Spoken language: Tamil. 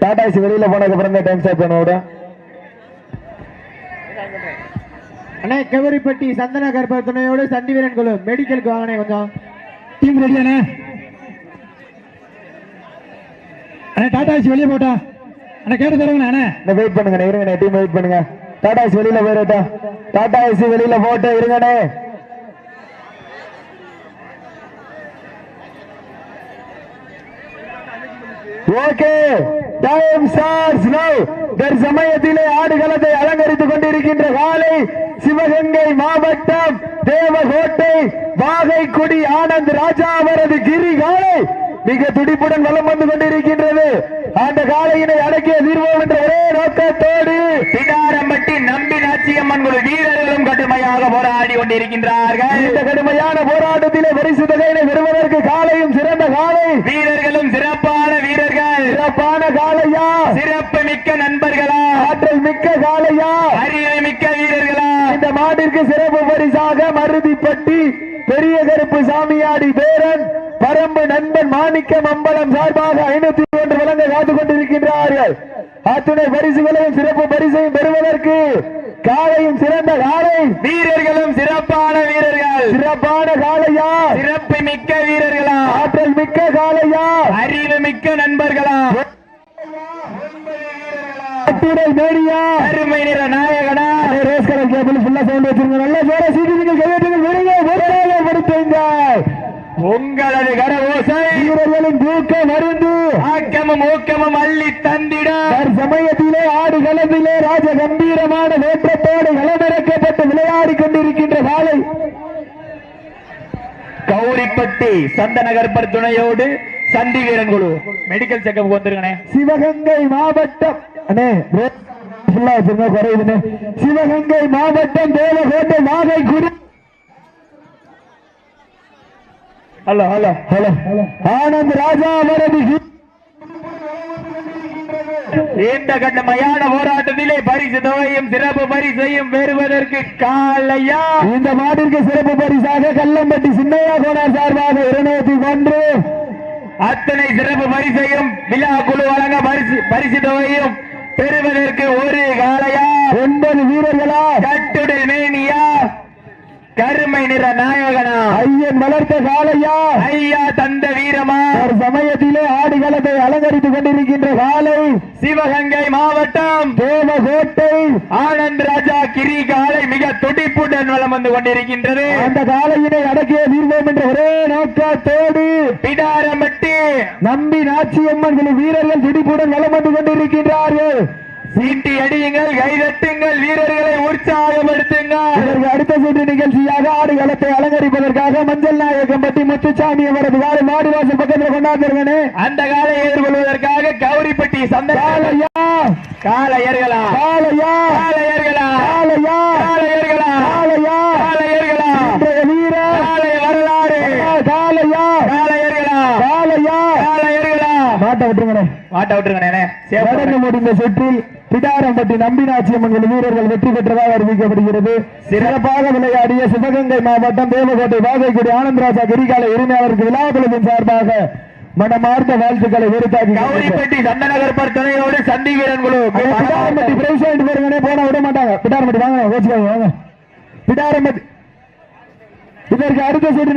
டாடா ஏசி வெளியில போனதுக்கு அப்புறம் தான் டைம் ஸ்டார்ட் பண்ண விட அண்ணே கவரிப்பட்டி சந்தன கருப்பர் துணையோடு சண்டி வீரன் குழு மெடிக்கலுக்கு வாங்கினே கொஞ்சம் டீம் ரெடியானே அண்ணே டாடா ஏசி வெளியே போட்டா அண்ணே கேட்டு தருங்கண்ணே அண்ணே வெயிட் பண்ணுங்க இருங்கண்ணே டீம் வெயிட் பண்ணுங்க டாடா ஏசி வெளியில போயிடட்டா டாடா ஏசி வெளியில போட்டு இருங்கண்ணே ஓகே டைம் ஸ்டார்ஸ் ஸ்டார்ட்ஸ் தர் சமயத்திலே ஆடுகளத்தை அலங்கரித்துக் கொண்டிருக்கின்ற காலை சிவகங்கை மாவட்டம் தேவகோட்டை வாகைக்குடி ஆனந்த் ராஜா அவரது கிரி காலை மிக துடிப்புடன் வலம் வந்து கொண்டிருக்கின்றது. அந்த காலையினை அடக்கிய தீர்வோம் என்ற ஒரே நோக்கத்தோடு பிடாரம்பட்டி நம்பி நாச்சியம்மன் குழு வீரர்களும் கடுமையாக போராடி கொண்டிருக்கின்றார்கள். இந்த கடுமையான போராட்டத்திலே பரிசு தொகையினை பெறுவதற்கு காலையும் சிறந்த காலை வீரர்களும் சிறப்பான வீரர்கள். சிறப்பான காலையா சிறப்பு மிக்க நண்பர்களா. ஆற்றல் மிக்க காலையா அறிவு மிக்க வீரர்களா. இந்த மாட்டிற்கு சிறப்பு பரிசாக மருதிப்பட்டி பெரிய கருப்பு சாமியாடி பேரன் பரம்பு நண்பன் மாணிக்கம் அம்பலம் சார்பாக ஐநூத்தி ஒன்று வழங்க காத்துக் கொண்டிருக்கின்றார்கள். அத்துணை பரிசுகளையும் சிறப்பு பரிசையும் பெறுவதற்கு காலையும் சிறந்த காலை. வீரர்களும் சிறப்பான வீரர்கள். சிறப்பான காலையா? சிறப்பு மிக்க வீரர்களா? ஆற்றல் மிக்க காலையா? அறிவு மிக்க நண்பர்களா? மேடியா அருமை நிற நாயகனா? ரேஸ் கலர் கேபிள் ஃபுல்லா சவுண்ட் வச்சிருங்க நல்ல ஜோர சீட்டிகள் கையெழுத்துங்கள் விருங்க உற்சாகப்படுத்துங்க உங்களது கரவோசை வீரர்களின் தூக்கம் மருந்து. ஆக்கமும் ஊக்கமும் அள்ளி தந்திட. சமயத்திலே ஆடு களத்திலே ராஜ கம்பீரமான வேற்றத்தோடு களமிறக்கப்பட்டு விளையாடி கொண்டிருக்கின்ற காலை கௌரிப்பட்டி சந்தநகர்பர் துணையோடு சண்டி வீரன் குழு மெடிக்கல் செக்அப் வந்துருங்கண்ணே சிவகங்கை மாவட்டம். அண்ணே ஃபுல்லா சிவகங்கை மாவட்டம் தேவகோட்டை நாகை குடி hello hello hello. Anand Raja அவரது இந்த கட்டமையான போராட்டத்திலே பரிசு தொகையும் சிறப்பு பரிசையும் பெறுவதற்கு காலையா? இந்த மாட்டிற்கு சிறப்பு பரிசாக கல்லம்பட்டி சின்னையா கோனார் சார்பாக இருநூத்தி ஒன்று. அத்தனை சிறப்பு பரிசையும் விழா குழு வழங்க பரிசு பரிசு தொகையும் பெறுவதற்கு ஒரு காலையா? ஒன்பது வீரர்களா? கட்டுடல் மேனியா? கருமை நிற நாயகனா? ஐயன் வளர்த்த காளையா? ஐயா தந்த வீரமா? ஒரு சமயத்திலே ஆடுகளத்தை அலங்கரித்துக் கொண்டிருக்கின்ற காலை சிவகங்கை மாவட்டம். தேவகோட்டை. ஆனந்த் ராஜா கிரி காலை மிக துடிப்புடன் வலம் வந்து கொண்டிருக்கின்றது. அந்த காலையினை அடக்கிய தீர்வோம் என்ற ஒரே நோக்கத்தோடு பிடாரம்பட்டி. நம்பி நாச்சியம்மன் வீரர்கள் துடிப்புடன் வலம் வந்து கொண்டிருக்கின்றார்கள். சீட்டி அடியுங்கள் கைதட்டுங்கள் வீரர்களை உற்சாகப்படுத்துங்கள். அடுத்த சுற்று நிகழ்ச்சியாக ஆடுகளத்தை அலங்கரிப்பதற்காக மஞ்சள் நாயக்கம்பட்டி முத்துசாமி அவரது காலை மாடு வாசல் பக்கத்தில் கொண்டாந்துருங்கனே அந்த காலை எதிர்கொள்வதற்காக கௌரிப்பட்டி சந்த காலையர்களா காளையா? காலையர்களா காளையா? காலையர்களா விட்டுருங்கண்ணே. விட்டுருங்கண்ணே. முடிந்த சுற்றில் பிடாரம்பட்டி வீரர்கள் வெற்றி பெற்றதாக அறிவிக்கப்படுகிறது. சிறப்பாக விளையாடிய சிவகங்கை மாவட்டம் தேவகோட்டை வாகைக்குடி ஆனந்தராஜா கிரிகால உரிமையாளருக்கு விழா குழுவின் சார்பாக மனமார்ந்த வாழ்த்துக்களை உறுத்தாக்கி கௌரிப்பட்டி சந்தனகர்பர் துணையோடு சண்டி வீரன் குழு. பிடாரம்பட்டி பிரைஸ் வாங்கிட்டு போனா விட மாட்டாங்க. பிடாரம்பட்டி வாங்க கோச்சுக்காங்க வாங்க. பிடாரம்பட்டி இதற்கு அடுத்த சுற்று